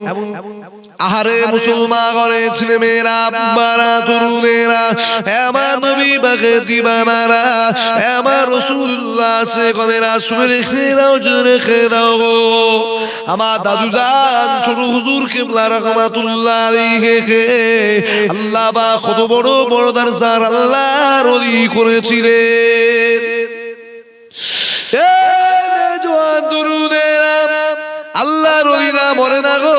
আহারে মুসলমান ঘরে ছেলে মেয়েরা আব্বারা তরুণেরা আমার নবী বাকে দিবানারা আমার রসুল্লাহ সে কনেরা শুনে রেখে দাও রেখে দাও গো। আমার দাদু জান ছোট হুজুর কেবলা রহমাতুল্লাহ আলাইহি আল্লাহ বা কত বড় বড় দরজার আল্লাহ রলি করেছিলেন। মরে না গো।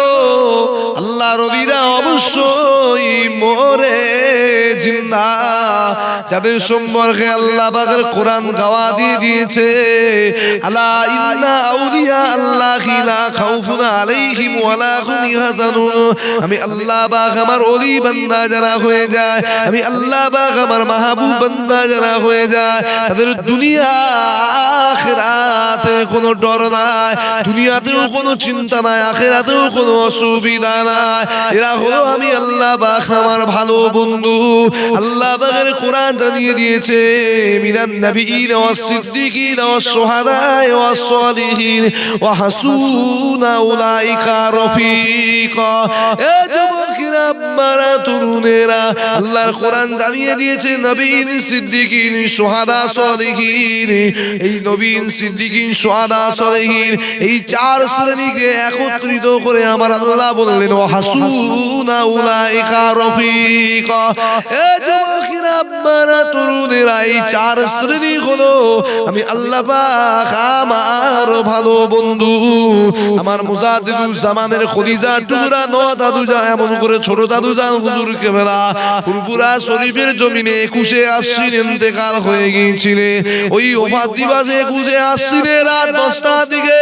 আল্লাহ রলিরা অবশ্যই মরে। জিন্দা। যাদের সম্পর্কে আল্লাহ পাকের কোরআন গাওয়া দিয়ে দিয়েছে। আলা ইন্না আউলিয়া আল্লাহ লা খাউফুন আলাইহিম ওয়ালা হুম ইয়াহজানুন আমি আল্লাহ পাক আমার ওলি বান্দা যারা হয়ে যায়। আমি আল্লাহ পাক আমার মাহবুব বান্দা যারা হয়ে যায়। তাদের দুনিয়া আখিরাতে কোনো ডর নাই। দুনিয়াতেও কোনো চিন্তা নাই, আখিরাতেও কোনো অসুবিধা নাই। এরা হলো আমি আল্লাহ পাক আমার ভালো বন্ধু। আল্লাহ পাকের কোরআন জানিয়ে দিয়েছে, মিনান নবীন ওয়াস সিদ্দিকিন ওয়াস সুহাদা ওয়াস সালিহিন, ওয়া হাসুনা উলাইকা রফিকা। এ যুবকেরা আম্মারা তরুণেরা, আল্লাহর কোরআন জানিয়ে দিয়েছে, নবীন সিদ্দিকিন, সোহাদা সালিহিন। এই নবীন সিদ্দিকিন, সোহাদা এই চার শ্রেণীকে একত্রিত করে আমার আল্লাহ বললেন ও হাসুনা উলাইকা রফিক। এ যুবকেরা তরুণেরা এই চার শ্রেণি হলো। আমি আল্লাহ পাক আমার ভালো বন্ধু। আমার মুজাদ্দিদুল জামানের খলিজা টুকরা ন দাদু যা এমন করে ছোট দাদু যান হুজুরকে বেলা ফুরপুরা শরীফের জমিনে একুশে আশ্বিন ইন্তেকাল হয়ে গিয়েছিলেন ওই ওফাত দিবসে একুশে আশ্বিনে রাত দশটার দিকে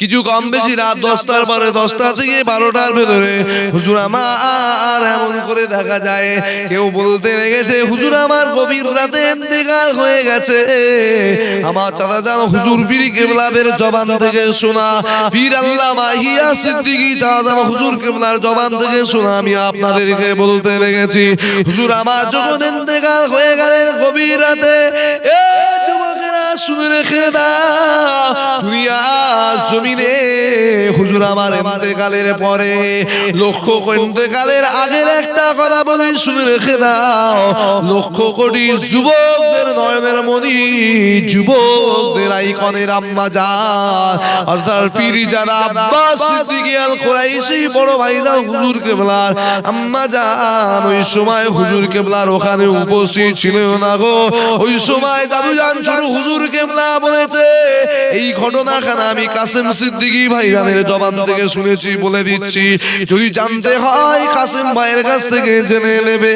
কিছু কম বেশি রাত দশটার পরে দশটা থেকে বারোটার ভেতরে হুজুর আমার এমন করে দেখা যায়। কেউ বলতে লেগেছে হুজুর আমার গভীর রাতে ইন্তেকাল হয়ে গেছে। আমার চাচা জান হুজুর পীর কেবলাদের জবান থেকে শোনা। পীর আল্লাহ মাহিয়া সিদ্দিকি চাচা জান হুজুর কেবলার জবান থেকে শোনা। আমি আপনাদেরকে বলতে লেগেছি হুজুর আমার যখন ইন্তেকাল হয়ে গেলেন গভীর রাতে এ যুবকদের আইকনের আম্মা যান অর্থাৎ যারা আব্বাস বড় ভাইজান হুজুর কেবলার আম্মা যান ওই সময় হুজুর কেবলার ওখানে উপস্থিত ছিল না গো। ওই সময় দাদু ছোট হুজুর কেবলা বলেছে ঘটনাখানা আমি কাসেম সিদ্দিকী ভাইজানের জবান থেকে শুনেছি, বলে দিচ্ছি। যদি জানতে হয়, কাসেম ভাইয়ের কাছ থেকে জেনে নেবে।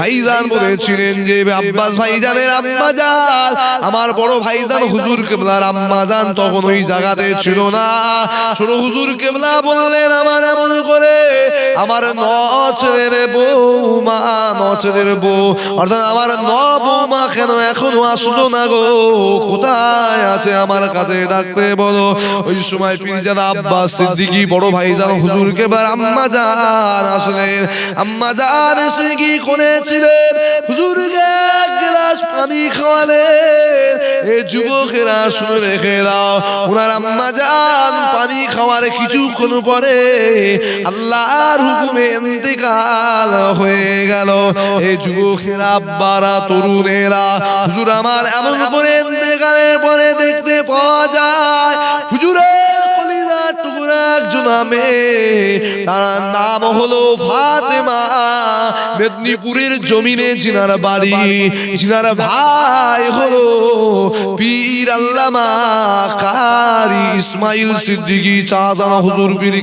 ভাইজান বলেছিলেন যে, আব্বাস ভাইজানের আম্মা জান আমার বড় ভাইজান হুজুর কেবলার আম্মা জান তখন ওই জায়গাতে ছিল না। ছোট হুজুর কেবলা বললেন, আমার এমন করে আমার ন ছেলের বৌমা, ন ছেলের বউ। অর্থাৎ আমার ন বৌমা কেন এখনও আসলো না গো? কোথায় আছে আমার কাছে? ডাকতে বলো। ওই সময় পীরজাদা আব্বাস সিদ্দিকী বড় ভাই যান হুজুর কেবলার আম্মা জান আসলেন। আম্মা জান এসে কি করেছিলেন? হুজুরকে এক গ্লাস পানি খাওয়ালেন। এ যুবকেরা শুনে রেখে দাও, ওনার আম্মা জান পানি খাওয়ার কিছুক্ষণ পরে আল্লাহর হুকুমে ইন্তেকাল হয়ে গেল। এ যুবকেরা, আব্বারা, তরুণেরা, হুজুর আমার এমন করে ইন্তেকালের পরে দেখতে পাওয়া যায়। হুজুরের তার নাম হলো ফাতেমা। মেদিনীপুরের জমিনে জিনার বাড়ি। জিনার ভাই হলো পীর আল্লামা কারি ইসমাইল সিদ্দিকী চাজানা হুজুর পীরকে